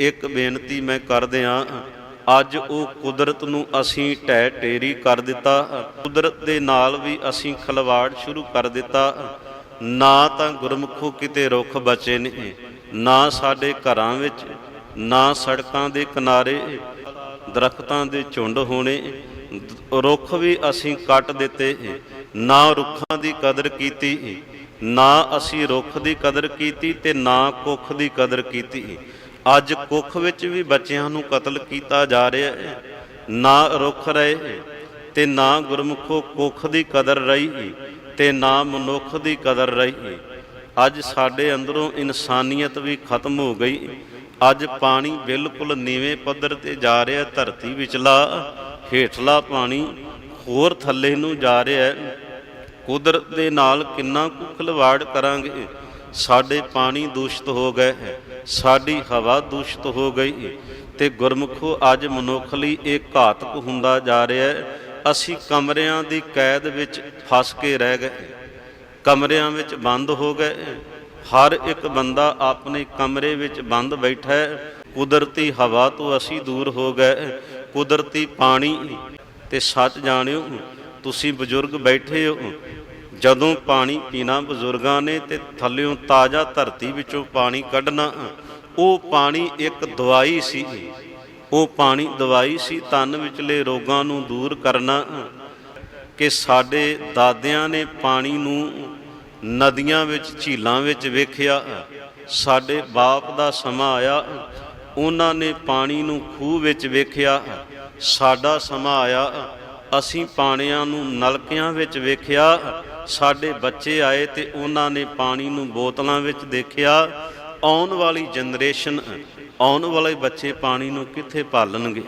ਇੱਕ ਬੇਨਤੀ ਮੈਂ ਕਰਦਿਆਂ ਅੱਜ ਉਹ ਕੁਦਰਤ ਨੂੰ ਅਸੀਂ ਢਹਿ ਟੇਰੀ ਕਰ ਦਿੱਤਾ। ਕੁਦਰਤ ਦੇ ਨਾਲ ਵੀ ਅਸੀਂ ਖਲਵਾੜ ਸ਼ੁਰੂ ਕਰ ਦਿੱਤਾ। ਨਾ ਤਾਂ ਗੁਰਮੁਖੋ ਕਿਤੇ ਰੁੱਖ ਬਚੇ ਨੇ, ਨਾ ਸਾਡੇ ਘਰਾਂ ਵਿੱਚ, ਨਾ ਸੜਕਾਂ ਦੇ ਕਿਨਾਰੇ, ਦਰਖਤਾਂ ਦੇ ਝੁੰਡ ਹੋਣੇ। ਰੁੱਖ ਵੀ ਅਸੀਂ ਕੱਟ ਦਿੱਤੇ, ਨਾ ਰੁੱਖਾਂ ਦੀ ਕਦਰ ਕੀਤੀ, ਨਾ ਅਸੀਂ ਰੁੱਖ ਦੀ ਕਦਰ ਕੀਤੀ ਤੇ ਨਾ ਕੁੱਖ ਦੀ ਕਦਰ ਕੀਤੀ। ਅੱਜ ਕੁੱਖ ਵਿੱਚ ਵੀ ਬੱਚਿਆਂ ਨੂੰ ਕਤਲ ਕੀਤਾ ਜਾ ਰਿਹਾ ਹੈ, ਨਾ ਰੁੱਖ ਰਹੇ, ਤੇ ਨਾ ਗੁਰਮੁਖੋ ਕੁੱਖ ਦੀ ਕਦਰ ਰਹੀ, ਤੇ ਨਾ ਮਨੁੱਖ ਦੀ ਕਦਰ ਰਹੀ। ਅੱਜ ਸਾਡੇ ਅੰਦਰੋਂ ਇਨਸਾਨੀਅਤ ਵੀ ਖਤਮ ਹੋ ਗਈ। ਅੱਜ ਪਾਣੀ ਬਿਲਕੁਲ ਨੀਵੇਂ ਪੱਧਰ ਤੇ ਜਾ ਰਿਹਾ, ਧਰਤੀ ਵਿਚਲਾ ਹੇਠਲਾ ਪਾਣੀ ਹੋਰ ਥੱਲੇ ਨੂੰ ਜਾ ਰਿਹਾ ਕੁਦਰਤ ਦੇ ਨਾਲ ਕਿੰਨਾ ਕੁ ਖਿਲਵਾੜ ਕਰਾਂਗੇ ਸਾਡੇ ਪਾਣੀ ਦੂਸ਼ਿਤ ਹੋ ਗਏ ਸਾਡੀ ਹਵਾ ਦੂਸ਼ਿਤ ਹੋ ਗਈ ਤੇ ਗੁਰਮੁਖੋ, ਅੱਜ ਮਨੁੱਖ ਲਈ ਇਹ ਘਾਤਕ ਹੁੰਦਾ ਜਾ ਰਿਹਾ ਹੈ। ਅਸੀਂ ਕਮਰਿਆਂ ਦੀ ਕੈਦ ਵਿੱਚ ਫਸ ਕੇ ਰਹਿ ਗਏ ਕਮਰਿਆਂ ਵਿੱਚ ਬੰਦ ਹੋ ਗਏ ਹਰ ਇੱਕ ਬੰਦਾ ਆਪਣੇ ਕਮਰੇ ਵਿੱਚ ਬੰਦ ਬੈਠਾ ਹੈ। ਕੁਦਰਤੀ ਹਵਾ ਤੋਂ ਅਸੀਂ ਦੂਰ ਹੋ ਗਏ ਕੁਦਰਤੀ ਪਾਣੀ ਤੇ ਸੱਚ ਜਾਣਿਓ, ਤੁਸੀਂ ਬਜ਼ੁਰਗ ਬੈਠੇ ਹੋ। ਜਦੋਂ ਪਾਣੀ ਪੀਣਾ ਬਜ਼ੁਰਗਾਂ ਨੇ ਤੇ ਥੱਲਿਓਂ ਤਾਜ਼ਾ ਧਰਤੀ ਵਿੱਚੋਂ ਪਾਣੀ ਕੱਢਣਾ, ਉਹ ਪਾਣੀ ਇੱਕ ਦਵਾਈ ਸੀ। ਉਹ ਪਾਣੀ ਦਵਾਈ ਸੀ ਤਨ ਵਿਚਲੇ ਰੋਗਾਂ ਨੂੰ ਦੂਰ ਕਰਨਾ ਕਿ ਸਾਡੇ ਦਾਦਿਆਂ ਨੇ ਪਾਣੀ ਨੂੰ ਨਦੀਆਂ ਵਿੱਚ, ਝੀਲਾਂ ਵਿੱਚ ਵੇਖਿਆ। ਸਾਡੇ ਬਾਪ ਦਾ ਸਮਾਂ ਆਇਆ, ਉਹਨਾਂ ਨੇ ਪਾਣੀ ਨੂੰ ਖੂਹ ਵਿੱਚ ਵੇਖਿਆ। ਸਾਡਾ ਸਮਾਂ ਆਇਆ, ਅਸੀਂ ਪਾਣੀਆਂ ਨੂੰ ਨਲਕਿਆਂ ਵਿੱਚ ਵੇਖਿਆ। ਸਾਡੇ ਬੱਚੇ ਆਏ ਤੇ ਉਹਨਾਂ ਨੇ ਪਾਣੀ ਨੂੰ ਬੋਤਲਾਂ ਵਿੱਚ ਦੇਖਿਆ, ਆਉਣ ਵਾਲੀ ਜਨਰੇਸ਼ਨ ਆਉਣ ਵਾਲੇ ਬੱਚੇ ਪਾਣੀ ਨੂੰ ਕਿੱਥੇ ਪਾਲਣਗੇ